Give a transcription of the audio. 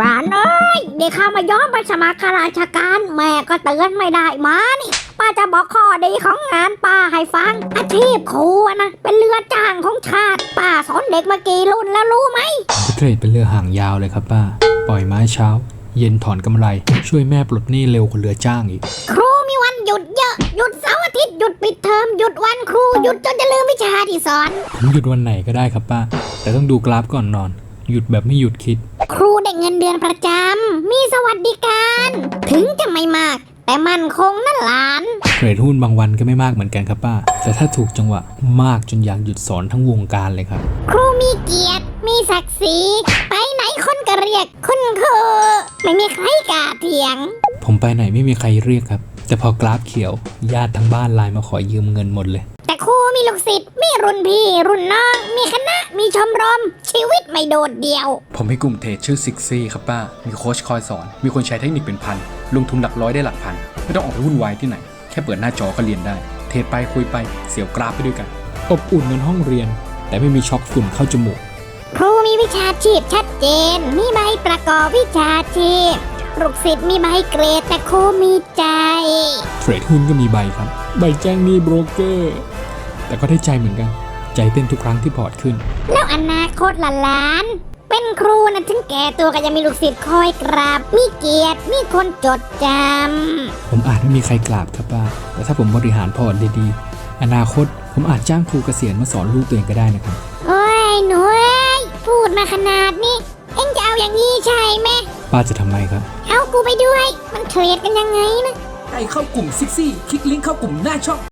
ร้านเอ้ยเด็กข้ามาย้อมไปสมัครข้าราชการ แม่ก็เตือนไม่ได้มานี่ป้าจะบอกข้อดีของงานป้าให้ฟัง อาชีพครูอะนะ เป็นเรือจ้างของชาติป้าสอนเด็กมากี่รุ่นแล้วรู้ไหมเทรดเป็นเรือหางยาวเลยครับป้า ปล่อยไม้เช้า เย็นถอนกำไร ช่วยแม่ปลดหนี้เร็วกว่าเรือจ้างอีก ครูมีวันหยุดเยอะ หยุดเสาร์อาทิตย์หยุดปิดเทอมหยุดวันครูหยุดจนจะลืมวิชาที่สอน ผมหยุดวันไหนก็ได้ครับป้า แต่ต้องดูกราฟก่อนนอน หยุดแบบไม่หยุดคิด ครูได้เงินเดือนประจำ มีสวัสดิการ ถึงจะไม่มาก แต่มันคงนั่นหลาน เทรดหุ้นบางวันก็ไม่มากเหมือนกันครับป้า แต่ถ้าถูกจังหวะมากจนอยากหยุดสอนทั้งวงการเลยครับ ครูมีเกียรติ มีศักดิ์ศรี ไปไหนคนก็เรียกคุณครูไม่มีใครกล้าเถียง ผมไปไหนไม่มีใครเรียกครับ แต่พอกราฟเขียว ญาติทั้งบ้านไลน์มาขอยืมเงินหมดเลย แต่ครูมีลูกศิษย์ มีรุ่นพี่ รุ่นน้อง มีคณะ มีช มรม ชีวิตไม่โดดเดี่ยว ผมมีกลุ่มเทรดชื่อซิกซี่ครับป้า มีโค้ชคอยสอน มีคนใช้เทคนิคเป็นพัน ลงทุนหลักร้อยได้หลักพัน ไม่ต้องออกไปวุ่นวายที่ไหน แค่เปิดหน้าจอก็เรียนได้ เทรดไปคุยไป เสียวกราฟไปด้วยกัน อบอุ่นเหมือนห้องเรียน แต่ไม่มีช็อกฝุ่นเข้าจมูก ครูมีวิชาชีพชัดเจน มีใบประกอบวิชาชีพ ลูกศิษย์มีใบเกรดแต่ครูมีใจเทรดหุ้นก็มีใบครับ ใบแจ้งหนี้โบรกเกอร์ แต่ก็ได้ใจเหมือนกัน ใจเต้นทุกครั้งที่พอร์ตขึ้น แล้วอนาคตล่ะหลานเป็นครูนะถึงแก่ตัวก็ยังมีลูกศิษย์คอยกราบ มีเกียรติ มีคนจดจำ ผมอาจไม่มีใครกราบครับป้า แต่ถ้าผมบริหารพอร์ตดีๆ อนาคตผมอาจจ้างครูเกษียณมาสอนลูกตัวเองก็ได้นะครับ โอ้ยหนูเอ้ยพูดมาขนาดนี้ เอ็งจะเอาอย่างนี้ใช่ไหม ป้าจะทำไมครับ เอากูไปด้วย มันเทรดกันยังไงนะ ใครเข้ากลุ่มซิกซี่ คลิกลิงก์เข้ากลุ่มหน้าช่อง